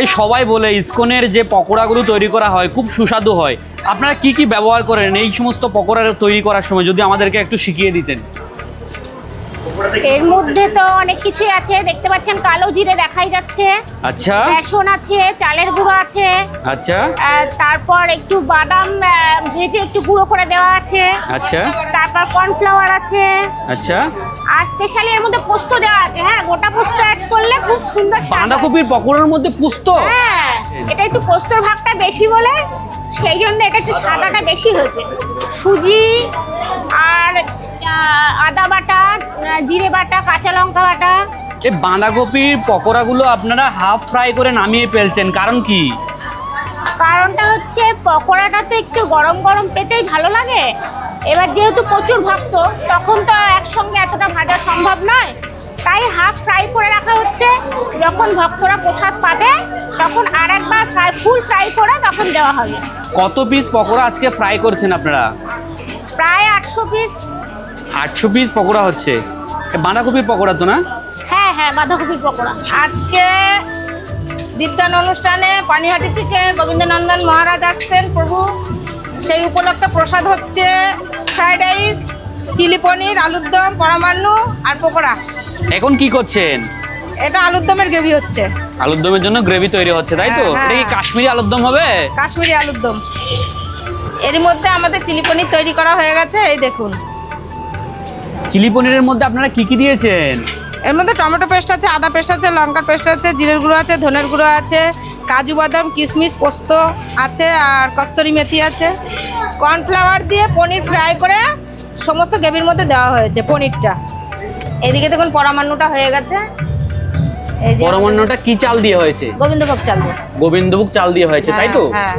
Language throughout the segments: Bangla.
এই সবাই বলে ইস্কনের যে পকোড়াগুলো তৈরি করা হয় খুব সুস্বাদু হয়। আপনারা কি কি ব্যবহার করেন? এই সমস্ত পকোড়া তৈরি করার সময় যদি আমাদেরকে একটু শিখিয়ে দিতেন। এর মধ্যে তো অনেক কিছুই আছে। দেখতে পাচ্ছেন কালো জিরে দেখাই যাচ্ছে। আচ্ছা। বেসন আছে চালের গুঁড়ো আছে। আচ্ছা। তারপর একটু বাদাম ভেজে একটু গুঁড়ো করে দেওয়া আছে। আচ্ছা। তারপর কর্নফ্লাওয়ার আছে। আচ্ছা। আর স্পেশালি এর মধ্যে পোস্ত দেওয়া আছে হ্যাঁ? গোটা পোস্ত অ্যাড করলে খুব সুন্দর বাঁধাকপির পকোড়ার মধ্যে পুস্ত? হ্যাঁ এটা একটু পোস্তর ভাগটা বেশি বলে সেই জন্য এটা একটু সাদাটা বেশি হয়েছে। সুজি আর আদা বাটা জিরে বাটা কাঁচা লঙ্কা বাটা। এই বাঁধাকপির পকোড়াগুলো আপনারা হাফ ফ্রাই করে নামিয়ে ফেলছেন কারণ কি? কারণটা হচ্ছে পকোড়াটা তো একটু গরম গরম পেতেই ভালো লাগে। এবার যেহেতু প্রচুর ভক্ত তখন তো একসঙ্গে এতটা ভাজা সম্ভব নয়। তাই হাফ ফ্রাই করে রাখা হচ্ছে। যখন ভক্তরা প্রসাদ পাবে তখন আর একবার ফ্রাই ফুল ফ্রাই করে তখন দেওয়া হবে। কত পিস পকোড়া আজকে ফ্রাই করছেন আপনারা? প্রায় আটশো পিস আটশো পিস পকোড়া হচ্ছে। এ বাঁধাকপির পকোড়া তো না? হ্যাঁ হ্যাঁ বাঁধাকপির পকোড়া। আজকে দীপদান অনুষ্ঠানে পানিহাটি থেকে গোবিন্দনন্দন মহারাজ আসছেন প্রভু। সেই উপলক্ষে প্রসাদ হচ্ছে। ফ্রাইড রাইস চিলি পনির আলুর দম পরামান্নু আর পকোড়া। এখন কি করছেন? এটা আলুর দমের গ্রেভি হচ্ছে। আলুর দমের জন্য গ্রেভি তৈরি হচ্ছে তাই তো? হ্যাঁ, হ্যাঁ। এটা কি কাশ্মীরি আলুর দম হবে? কাশ্মীরি আলুর দম। এরই মধ্যে আমাদের চিলি পনির তৈরি করা হয়ে গেছে এই দেখুন। চিলি পনিরের মধ্যে আপনারা কি কি দিয়েছেন? এর মধ্যে টমেটো পেস্ট আছে আদা পেস্ট আছে লঙ্কার পেস্ট আছে জিরের গুঁড়ো আছে ধনের গুঁড়ো আছে কাজু বাদাম কিশমিশ পোস্ত আছে আর কস্তরি মেথি আছে। কর্নফ্লাওয়ার দিয়ে পনির ফ্রাই করে সমস্ত গ্রেভির মধ্যে দেওয়া হয়েছে পনিরটা। এদিকে দেখুন পরামান্নটা হয়ে গেছে। পরমান্নটা কি চাল দিয়ে হয়েছে? গোবিন্দভোগ চাল দিয়ে। গোবিন্দভোগ চাল দিয়ে হয়েছে তাই তো? হ্যাঁ।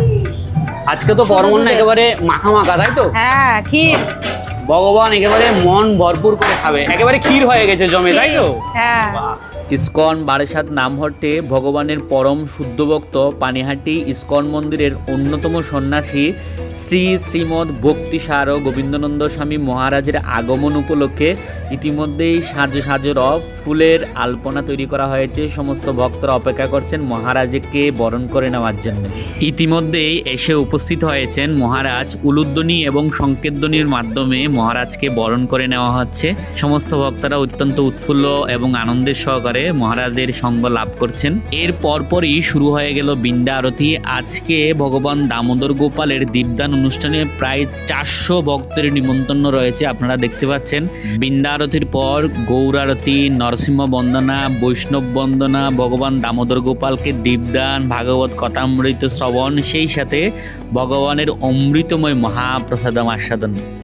আজকে তো পরমান্ন একেবারে মাখা মাখা তাই তো? হ্যাঁ ক্ষীর। ভগবান একেবারে মন ভরপুর করে খাবে। একেবারে ক্ষীর হয়ে গেছে জমে তাই তো? হ্যাঁ। ইস্কন বারাসাত নামহট্টে ভগবানের পরম শুদ্ধ ভক্ত পানিহাটি ইস্কন মন্দিরের অন্যতম সন্ন্যাসী শ্রী শ্রীমৎ ভক্তিসার গোবিন্দনন্দ স্বামী মহারাজের আগমন উপলক্ষে ইতিমধ্যেই সাজ সাজর ফুলের আলপনা তৈরি করা হয়েছে। সমস্ত ভক্তরা অপেক্ষা করছেন মহারাজকে বরণ করে নেওয়ার জন্য। ইতিমধ্যেই এসে উপস্থিত হয়েছেন মহারাজ উলুধ্বনি এবং সংকেতধ্বনির মাধ্যমে মহারাজকে বরণ করে নেওয়া হচ্ছে। সমস্ত ভক্তরা অত্যন্ত উৎফুল্ল এবং আনন্দের সহকারে মহারাজের সঙ্গ লাভ করছেন। এর পরপরই শুরু হয়ে গেল বিন্দা আরতি আজকে ভগবান দামোদর গোপালের দীপদান অনুষ্ঠানে প্রায় চারশো ভক্তের নিমন্ত্রণ রয়েছে, আপনারা দেখতে পাচ্ছেন। বৃন্দারতির পর গৌরারতি, নরসিংহ বন্দনা, বৈষ্ণব বন্দনা, ভগবান দামোদর গোপালকে দীপদান, ভাগবত কথামৃত শ্রবণ, সেই সাথে ভগবানের অমৃতময় মহাপ্রসাদম আস্বাদন।